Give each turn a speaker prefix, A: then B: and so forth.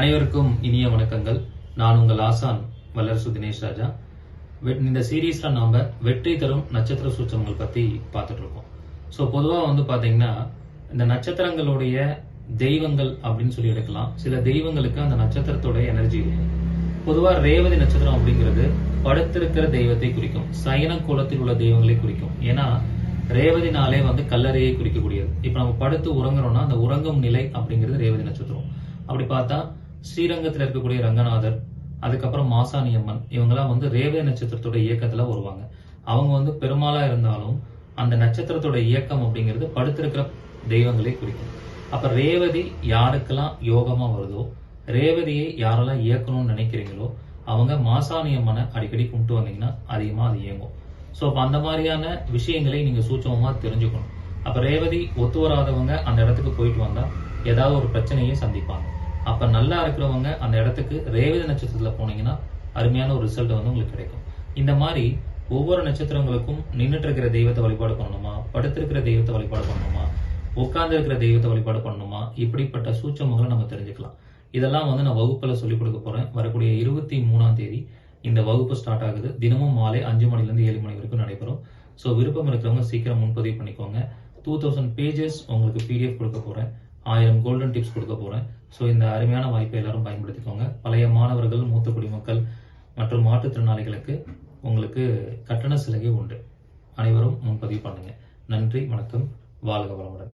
A: அனைவருக்கும் இனிய வணக்கங்கள். நான் உங்கள் ஆசான் வல்லரசு தினேஷ் ராஜா. இந்த சீரீஸ்ல நாம வெற்றி தரும் நட்சத்திர சூச்சகங்கள் பத்தி பார்த்துட்டு இருக்கோம். ஸோ பொதுவாக வந்து பாத்தீங்கன்னா இந்த நட்சத்திரங்களுடைய தெய்வங்கள் அப்படின்னு சொல்லி எடுக்கலாம். சில தெய்வங்களுக்கு அந்த நட்சத்திரத்தோட எனர்ஜி இருக்கும் ரேவதி நட்சத்திரம் அப்படிங்கிறது படுத்திருக்கிற தெய்வத்தை குறிக்கும். சயன குலத்தில் உள்ள தெய்வங்களை குறிக்கும். ஏன்னா ரேவதினாலே வந்து கல்லறையை குறிக்கக்கூடியது. இப்ப நம்ம படுத்து உறங்குறோம்னா அந்த உறங்கும் நிலை அப்படிங்கிறது ரேவதி நட்சத்திரம். அப்படி பார்த்தா ஸ்ரீரங்கத்தில் இருக்கக்கூடிய ரங்கநாதர் அதுக்கப்புறம் மாசாணி அம்மன் இவங்கெல்லாம் வந்து ரேவை நட்சத்திரத்தோட இயக்கத்துல வருவாங்க. அவங்க வந்து பெருமாளா இருந்தாலும் அந்த நட்சத்திரத்தோட இயக்கம் அப்படிங்கிறது படுத்திருக்கிற தெய்வங்களை குறிக்கும். அப்ப ரேவதி யாருக்கெல்லாம் யோகமா வருதோ ரேவதியை யாரெல்லாம் இயக்கணும்னு நினைக்கிறீங்களோ அவங்க மாசாணி அம்மனை அடிக்கடி கும்பிட்டு வந்தீங்கன்னா அதிகமா அது இயங்கும். சோ அப்ப அந்த மாதிரியான விஷயங்களை நீங்க சூட்சமமா தெரிஞ்சுக்கணும். அப்ப ரேவதி ஒத்து வராதவங்க அந்த இடத்துக்கு போயிட்டு வந்தா ஏதாவது ஒரு பிரச்சனையை சந்திப்பாங்க. அப்ப நல்லா இருக்கிறவங்க அந்த இடத்துக்கு ரேவதி நட்சத்திரத்துல போனீங்கன்னா அருமையான ஒரு ரிசல்ட் வந்து உங்களுக்கு கிடைக்கும். இந்த மாதிரி ஒவ்வொரு நட்சத்திரங்களுக்கும் நின்றுட்டு இருக்கிற தெய்வத்தை வழிபாடு பண்ணணுமா? படுத்திருக்கிற தெய்வத்தை வழிபாடு பண்ணணுமா? உட்கார்ந்து இருக்கிற தெய்வத்தை வழிபாடு பண்ணணுமா? இப்படிப்பட்ட சூட்சமங்களை நம்ம தெரிஞ்சுக்கலாம். இதெல்லாம் வந்து நான் வகுப்புல சொல்லிக் கொடுக்க போறேன். வரக்கூடிய இருபத்தி மூணாம் தேதி இந்த வகுப்பு ஸ்டார்ட் ஆகுது. தினமும் மாலை அஞ்சு மணிலிருந்து ஏழு மணி வரைக்கும் நடைபெறும். ஸோ விருப்பம் இருக்கிறவங்க சீக்கிரம் முன்பதிவு பண்ணிக்கோங்க. டூ தௌசண்ட் பேஜஸ் உங்களுக்கு பிடிஎஃப் கொடுக்க போறேன். ஆயிரம் கோல்டன் டிப்ஸ் கொடுக்க போறேன். ஸோ இந்த அருமையான வாய்ப்பை எல்லாரும் பயன்படுத்திக்கோங்க. பழைய மாணவர்கள் மூத்த குடிமக்கள் மற்றும் மாற்றுத்திறனாளிகளுக்கு உங்களுக்கு கட்டண சலுகை உண்டு. அனைவரும் முன்பதிவு பண்ணுங்க. நன்றி வணக்கம். வாழ்க வளமுடன்.